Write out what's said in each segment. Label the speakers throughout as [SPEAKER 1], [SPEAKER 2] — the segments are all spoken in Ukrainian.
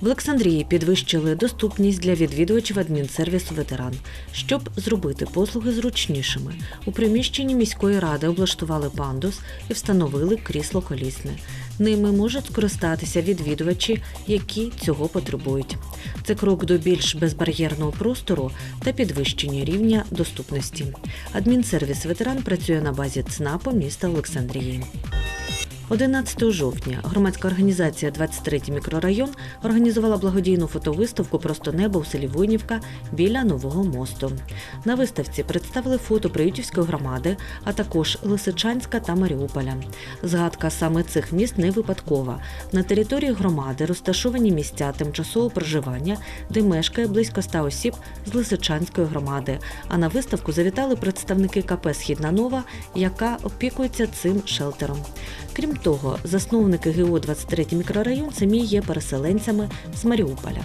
[SPEAKER 1] В Олександрії підвищили доступність для відвідувачів адмінсервісу ветеран. Щоб зробити послуги зручнішими, у приміщенні міської ради облаштували пандус і встановили крісло колісне. Ними можуть скористатися відвідувачі, які цього потребують. Це крок до більш безбар'єрного простору та підвищення рівня доступності. Адмінсервіс ветеран працює на базі ЦНАПу міста Олександрії. 11 жовтня громадська організація «23 мікрорайон організувала благодійну фотовиставку Просто небо у селі Войнівка біля нового мосту. На виставці представили фото Приютівської громади, а також Лисичанська та Маріуполя. Згадка саме цих міст не випадкова. На території громади розташовані місця тимчасового проживання, де мешкає близько 100 осіб з Лисичанської громади. А на виставку завітали представники КП Східна Нова, яка опікується цим шелтером. Крім того, засновники ГО 23 мікрорайон самі є переселенцями з Маріуполя.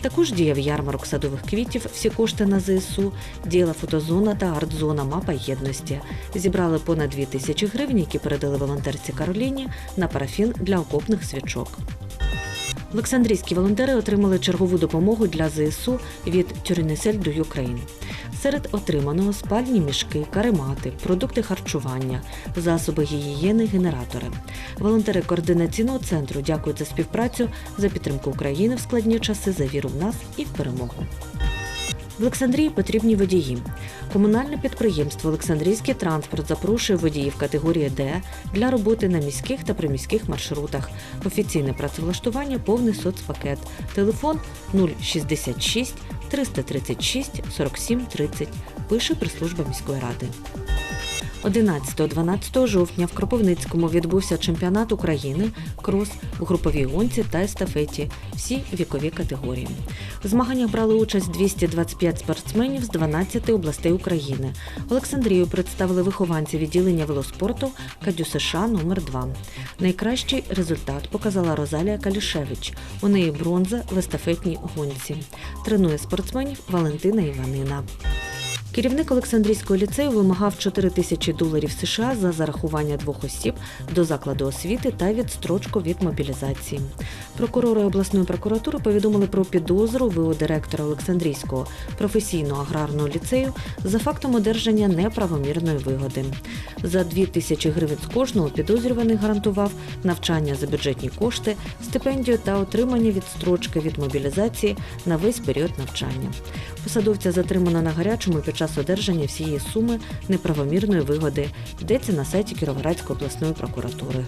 [SPEAKER 1] Також діяв ярмарок садових квітів, всі кошти на ЗСУ, діяла фотозона та арт-зона Мапа єдності. Зібрали понад 2 тисячі гривень, які передали волонтерці Кароліні на парафін для окопних свічок. Олександрійські волонтери отримали чергову допомогу для ЗСУ від Тюрнесель до Ukraine. Серед отриманого спальні мішки, каремати, продукти харчування, засоби гігієни, генератори. Волонтери координаційного центру дякують за співпрацю, за підтримку України в складні часи, за віру в нас і в перемогу. В Олександрії потрібні водії. Комунальне підприємство Олександрійський транспорт запрошує водіїв категорії Д для роботи на міських та приміських маршрутах. Офіційне працевлаштування повний соцпакет. Телефон 066 336 47 30. Пише прес-служба міської ради. 11-12 жовтня в Кропивницькому відбувся чемпіонат України крос у груповій гонці та естафеті всі вікові категорії. У змаганнях брали участь 225 спортсменів з 12 областей України. Олександрію представили вихованці відділення велоспорту Кадю США номер 2 Найкращий результат показала Розалія Калішевич. У неї бронза в естафетній гонці. Тренує спортсменів Валентина Іванина. Керівник Олександрійського ліцею вимагав 4 тисячі доларів США за зарахування двох осіб до закладу освіти та відстрочку від мобілізації. Прокурори обласної прокуратури повідомили про підозру ВО директора Олександрійського професійного аграрного ліцею за фактом одержання неправомірної вигоди. За 2 тисячі гривень з кожного підозрюваний гарантував навчання за бюджетні кошти, стипендію та отримання відстрочки від мобілізації на весь період навчання. Посадовця затримано на гарячому під час одержання всієї суми неправомірної вигоди. Йдеться на сайті Кіровоградської обласної прокуратури.